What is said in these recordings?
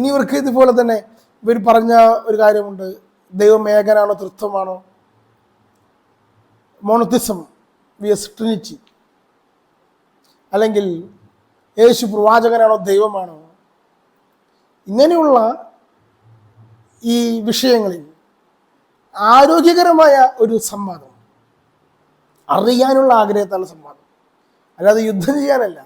ഇനി ഇവർക്ക് ഇതുപോലെ തന്നെ ഇവർ പറഞ്ഞ ഒരു കാര്യമുണ്ട്. ദൈവം ഏകനാണോ തൃത്വമാണോ? മോണത്തിസം വി എസ് ട്രിനിറ്റി അല്ലെങ്കിൽ യേശു പ്രവാചകനാണോ ദൈവമാണോ? ഇങ്ങനെയുള്ള ഈ വിഷയങ്ങളിൽ ആരോഗ്യകരമായ ഒരു സംവാദം അറിയാനുള്ള ആഗ്രഹത്താലുള്ള സംവാദം. അല്ലാതെ യുദ്ധം ചെയ്യാനല്ല.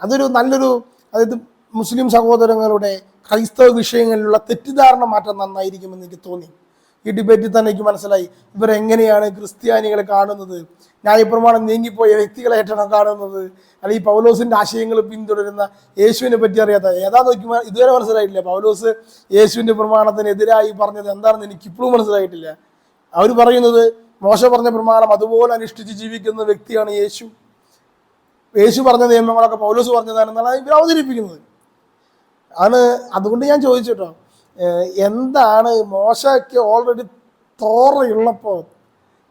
അതൊരു നല്ലൊരു അതായത് മുസ്ലിം സഹോദരങ്ങളുടെ ക്രൈസ്തവ വിഷയങ്ങളിലുള്ള തെറ്റിദ്ധാരണ മാറ്റം നന്നായിരിക്കുമെന്ന് എനിക്ക് തോന്നി. ഈ ഡിബേറ്റിൽ തന്നെ എനിക്ക് മനസ്സിലായി. ഇവരെങ്ങനെയാണ് ക്രിസ്ത്യാനികളെ കാണുന്നത്? ന്യായപ്രമാണം നീങ്ങിപ്പോയ വ്യക്തികളായിട്ടാണ് കാണുന്നത്? അല്ലെങ്കിൽ പൗലോസിന്റെ ആശയങ്ങൾ പിന്തുടരുന്ന യേശുവിനെ പറ്റി അറിയാത്ത ഏതാ നോക്കുമ്പോൾ ഇതുവരെ മനസ്സിലായിട്ടില്ല. പൗലോസ് യേശുവിന്റെ പ്രമാണത്തിനെതിരായി പറഞ്ഞത് എന്താണെന്ന് എനിക്ക് ഇപ്പോഴും മനസ്സിലായിട്ടില്ല. അവർ പറയുന്നത് മോശ പറഞ്ഞ പ്രമാണം അതുപോലെ അനുഷ്ഠിച്ച് ജീവിക്കുന്ന വ്യക്തിയാണ് യേശു. യേശു പറഞ്ഞ നിയമങ്ങളൊക്കെ പൗലോസ് പറഞ്ഞതാണെന്നാണ് ഇവർ അവതരിപ്പിക്കുന്നത്. ആണ് അതുകൊണ്ട് ഞാൻ ചോദിച്ചു കേട്ടോ. എന്താണ് മോശയ്ക്ക് ഓൾറെഡി തോറയുള്ളപ്പോൾ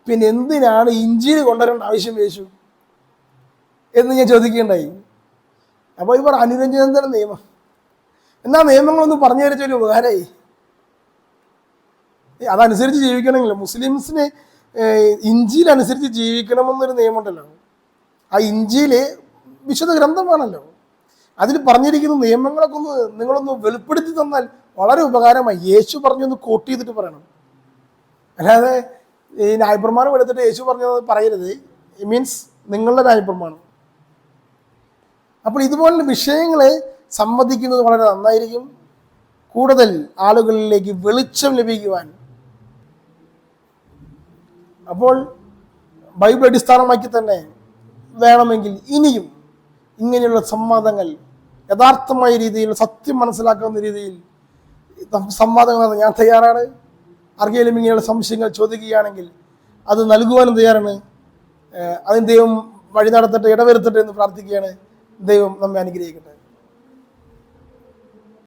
പിന്നെ എന്തിനാണ് ഇഞ്ചിയിൽ കൊണ്ടുവരേണ്ട ആവശ്യം യേശു? എന്ന് ഞാൻ ചോദിക്കുകയുണ്ടായി. അപ്പോൾ ഇവർ അനുരഞ്ജനത്തിന്റെ നിയമം. എന്നാ നിയമങ്ങളൊന്നും പറഞ്ഞു തരച്ചൊരു ഉപകാരമായി? അതനുസരിച്ച് ജീവിക്കണമെങ്കിൽ മുസ്ലിംസിന് ഇഞ്ചിയിലനുസരിച്ച് ജീവിക്കണമെന്നൊരു നിയമമുണ്ടല്ലോ. ആ ഇഞ്ചിയിൽ വിശുദ്ധ ഗ്രന്ഥമാണല്ലോ. അതിൽ പറഞ്ഞിരിക്കുന്ന നിയമങ്ങളൊക്കെ ഒന്ന് നിങ്ങളൊന്ന് വെളിപ്പെടുത്തി തന്നാൽ വളരെ ഉപകാരമായി. യേശു പറഞ്ഞൊന്ന് കോട്ട് ചെയ്തിട്ട് പറയണം. അല്ലാതെ ഈ ന്യായപ്രമാണം എടുത്തിട്ട് യേശു പറഞ്ഞത് പറയരുത്. മീൻസ് നിങ്ങളുടെ ന്യായപ്രമാണം. അപ്പോൾ ഇതുപോലുള്ള വിഷയങ്ങളെ സംവദിക്കുന്നത് വളരെ നന്നായിരിക്കും. കൂടുതൽ ആളുകളിലേക്ക് വെളിച്ചം ലഭിക്കുവാൻ. അപ്പോൾ ബൈബിൾ അടിസ്ഥാനമാക്കി തന്നെ വേണമെങ്കിൽ ഇനിയും ഇങ്ങനെയുള്ള സംവാദങ്ങൾ യഥാർത്ഥമായ രീതിയിൽ സത്യം മനസ്സിലാക്കുന്ന രീതിയിൽ സംവാദങ്ങൾ ഞാൻ തയ്യാറാണ്. ആർക്കെങ്കിലും ഇങ്ങനെയുള്ള സംശയങ്ങൾ ചോദിക്കുകയാണെങ്കിൽ അത് നൽകുവാനും തയ്യാറാണ്. അതിന് ദൈവം വഴി നടത്തട്ടെ ഇടവരുത്തട്ടെ എന്ന് പ്രാർത്ഥിക്കുകയാണ് ദൈവം നമ്മെ അനുഗ്രഹിക്കട്ടെ.